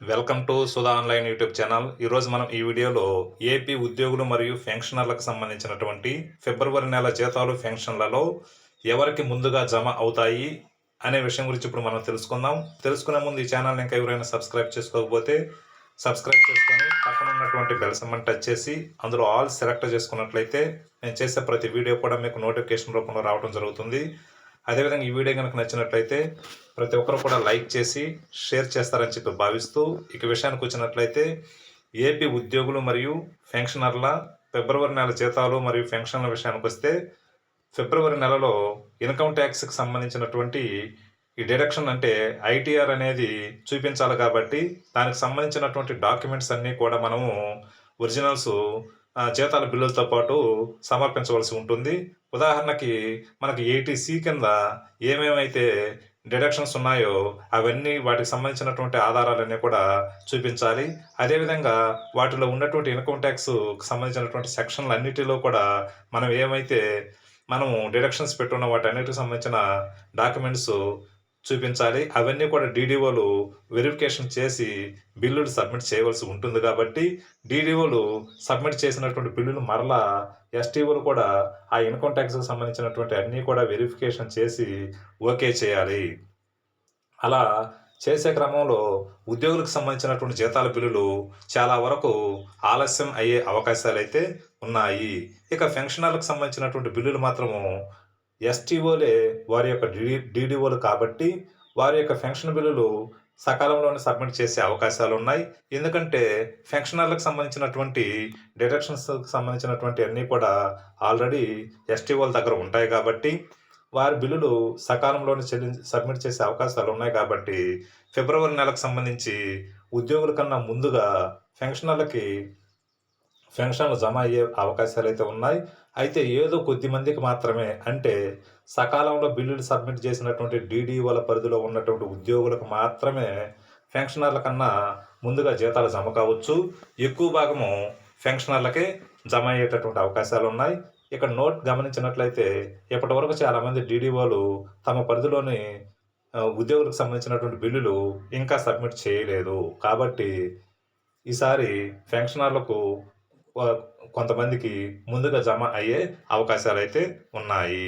Welcome to Sudha online YouTube channel. ఈరోజు మనం ఈ వీడియోలో ఏపీ ఉద్యోగులు మరియు పెన్షనర్లకు సంబంధించినటువంటి ఫిబ్రవరి నెల జీతాలు పెన్షన్లలో ఎవరికి ముందుగా జమ అవుతాయి అనే విషయం గురించి ఇప్పుడు మనం తెలుసుకుందాం. తెలుసుకునే ముందు ఈ ఛానల్ ఇంకా ఎవరైనా సబ్స్క్రైబ్ చేసుకోకపోతే సబ్స్క్రైబ్ చేసుకొని పక్కన ఉన్నటువంటి బెల్ సమ్మని టచ్ చేసి అందులో ఆల్ సెలెక్ట్ చేసుకున్నట్లయితే నేను చేసే ప్రతి వీడియో కూడా మీకు నోటిఫికేషన్ రూపంలో రావడం జరుగుతుంది. అదేవిధంగా ఈ వీడియో కనుక నచ్చినట్లయితే ప్రతి ఒక్కరు కూడా లైక్ చేసి షేర్ చేస్తారని చెప్పి భావిస్తూ ఇక విషయానికి వచ్చినట్లయితే ఏపీ ఉద్యోగులు మరియు పెన్షనర్ల ఫిబ్రవరి నెల జీతాలు మరియు పెన్షన్ల విషయానికి వస్తే ఫిబ్రవరి నెలలో ఇన్కమ్ ట్యాక్స్కి సంబంధించినటువంటి ఈ డిడక్షన్ అంటే ఐటీఆర్ అనేది చూపించాలి కాబట్టి దానికి సంబంధించినటువంటి డాక్యుమెంట్స్ అన్నీ కూడా మనము ఒరిజినల్స్ జీతాల బిల్లులతో పాటు సమర్పించవలసి ఉంటుంది. ఉదాహరణకి మనకి ఏటీసీ కింద ఏమేమైతే డిడక్షన్స్ ఉన్నాయో అవన్నీ వాటికి సంబంధించినటువంటి ఆధారాలన్నీ కూడా చూపించాలి. అదేవిధంగా వాటిలో ఉన్నటువంటి ఇన్కమ్ ట్యాక్స్ సంబంధించినటువంటి సెక్షన్లు అన్నిటిలో కూడా మనం ఏమైతే మనము డిడక్షన్స్ పెట్టున్న వాటి అన్నిటికి సంబంధించిన డాక్యుమెంట్స్ చూపించాలి. అవన్నీ కూడా డీడీఓలు వెరిఫికేషన్ చేసి బిల్లులు సబ్మిట్ చేయవలసి ఉంటుంది కాబట్టి డీడీఓలు సబ్మిట్ చేసినటువంటి బిల్లులు మరలా ఎస్టీఓలు కూడా ఆ ఇన్కమ్ ట్యాక్స్కి సంబంధించినటువంటి అన్నీ కూడా వెరిఫికేషన్ చేసి ఓకే చేయాలి. అలా చేసే క్రమంలో ఉద్యోగులకు సంబంధించినటువంటి జీతాల బిల్లులు చాలా వరకు ఆలస్యం అయ్యే అవకాశాలు అయితే ఉన్నాయి. ఇక పెన్షనర్లకు సంబంధించినటువంటి బిల్లులు మాత్రము ఎస్టీఓలే వారి యొక్క డీ డీడీఓలు కాబట్టి వారి యొక్క పెన్షన్ బిల్లులు సకాలంలోనే సబ్మిట్ చేసే అవకాశాలు ఉన్నాయి. ఎందుకంటే ఫెన్షనర్లకు సంబంధించినటువంటి డిడక్షన్స్కి సంబంధించినటువంటి అన్నీ కూడా ఆల్రెడీ ఎస్టీఓల దగ్గర ఉంటాయి కాబట్టి వారి బిల్లులు సకాలంలోనే చెల్లించి సబ్మిట్ చేసే అవకాశాలు ఉన్నాయి కాబట్టి ఫిబ్రవరి నెలకు సంబంధించి ఉద్యోగుల కన్నా ముందుగా పెన్షనర్లకి పెన్షన్లు జమ అయ్యే అవకాశాలు అయితే ఉన్నాయి. అయితే ఏదో కొద్ది మందికి మాత్రమే అంటే సకాలంలో బిల్లులు సబ్మిట్ చేసినటువంటి డీడీఓల పరిధిలో ఉన్నటువంటి ఉద్యోగులకు మాత్రమే పెన్షనర్ల కన్నా ముందుగా జీతాలు జమ కావచ్చు. ఎక్కువ భాగము పెన్షనర్లకే జమ అయ్యేటటువంటి అవకాశాలు ఉన్నాయి. ఇక్కడ నోట్ గమనించినట్లయితే ఇప్పటి వరకు చాలామంది డీడీఓలు తమ పరిధిలోని ఉద్యోగులకు సంబంధించినటువంటి బిల్లులు ఇంకా సబ్మిట్ చేయలేదు. కాబట్టి ఈసారి పెన్షనర్లకు కొంతమందికి ముందుగా జమ అయ్యే అవకాశాలు అయితే ఉన్నాయి.